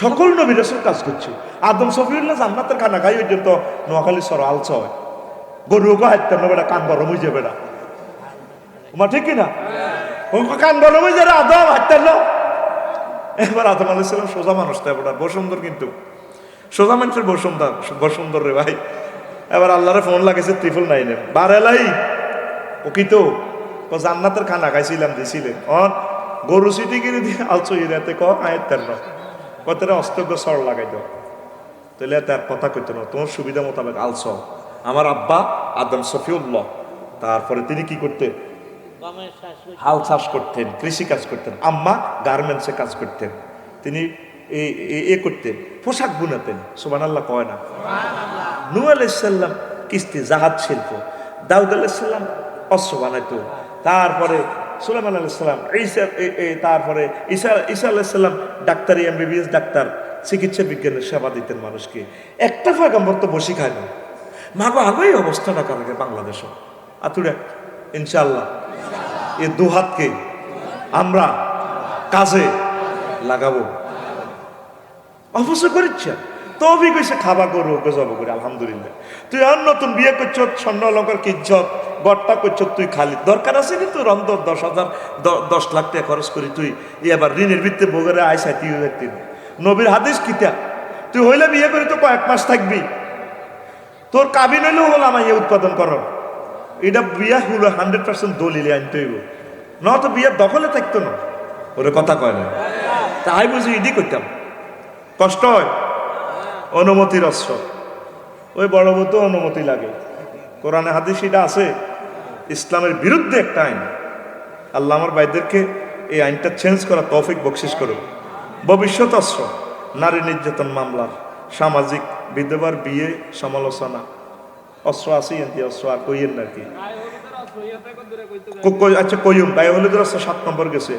সকল নবী রসুল কাজ করছে। আদম সফিউল্লাহ জান্নাতের খানা খাই, ওই জন্য নোয়াখালী সর আলস হয় গরুকে হাইতে না বেটা কান গরম হয়ে যাবে না মা ঠিক কিনা? ওকে কান গরম হয়ে যাবে আদম হাইতে না এবার আদম আলাইসালাম সোজা মানুষ তাই বেটা বসুন্দর কিন্তু। সোজা মানুষের বসুন্দর বসুন্দর রে ভাই। এবার আল্লাহরে ফোন লাগেছে, ত্রিফুল নাইনে বারেলাই ও কি তো? ও জান্নাতের খানা খাইছিলাম, দিছিলেন। অন, গরু সিটি কিনে দিয়ে আলচো ইরাতে ক আয়ের ন কতটা অস্তজ্ঞ সর লাগাই দাও। তাহলে তার কথা কইতো না তোমার সুবিধা মোতাবেক আলস আমার আব্বা আদম সফিউল্লাহ তারপরে তিনি কি করতেন হাল চাষ করতেন কৃষি কাজ করতেন আম্মা গার্মেন্টসে কাজ করতেন। তিনি এ- এ- এ করতেন পোশাক বুনাতেন সুবান আল্লাহ কয় না? নু আলাইসাল্লাম কিস্তি জাহাজ শিল্প দাউদ আলাইসাল্লাম অস্ত্র বানাইতো। তারপরে সুলাইমান আলাইসাল্লাম ঈসা তারপরে ঈসা ঈসা আলাইসাল্লাম ডাক্তারি, এমবিবিএস ডাক্তার, চিকিৎসা বিজ্ঞানের সেবা দিতেন মানুষকে। একটা ফাগাম্বর তো বসি খায় না। মাগো আগেই অবস্থাটা কারণে বাংলাদেশও আতুরে ইনশাল্লাহ এ দুহাতকে আমরা কাজে লাগাবো। অবশ্য করিচ্ছে তবে কইছে খাবা করো ওকে জব করে, আলহামদুলিল্লাহ। তুই আর নতুন বিয়ে করছ, স্বর্ণ অলঙ্কার কিজ্জত গড়টা করছ, তুই খালি। দরকার আছে নি তোর অন্তর দশ হাজার দশ লাখ টাকা খরচ করি তুই। ই আবার ঋণের ভিত্তে বগরে আইসা তুই তিন নবীর হাদিস কিতা? তুই হইলে বিয়ে করে তো কয়েক মাস থাকবি। তোর কাবিন হইলেও হলো আমার ইয়ে উৎপাদন কর। এটা বিয়া হলো হান্ড্রেড পার্সেন্ট দলিলে আনতে হইব। না তো বিয়ের দখলে থাকতো না। ওরে কথা কয় না। তাই বুঝি, ইডি করতাম। কষ্ট হয়। অনুমতির অস্ত্র। ওই বড় মতো অনুমতি লাগে। কোরআনে হাদিস এটা আছে, ইসলামের বিরুদ্ধে একটা আইন। আল্লাহ আমার ভাইদেরকে এই আইনটা চেঞ্জ করা তৌফিক বকশিস করো ভবিষ্যৎ অস্ত্র, নারী নির্যাতন মামলার, সামাজিক বিধবার বিয়ে সমালোচনা। অস্ত্র আছে এনতি, অস্ত্র আর কইয়েন নাকি? আচ্ছা কইম গায়ে হলুদের অস্ত্র সাত নম্বর গেছে।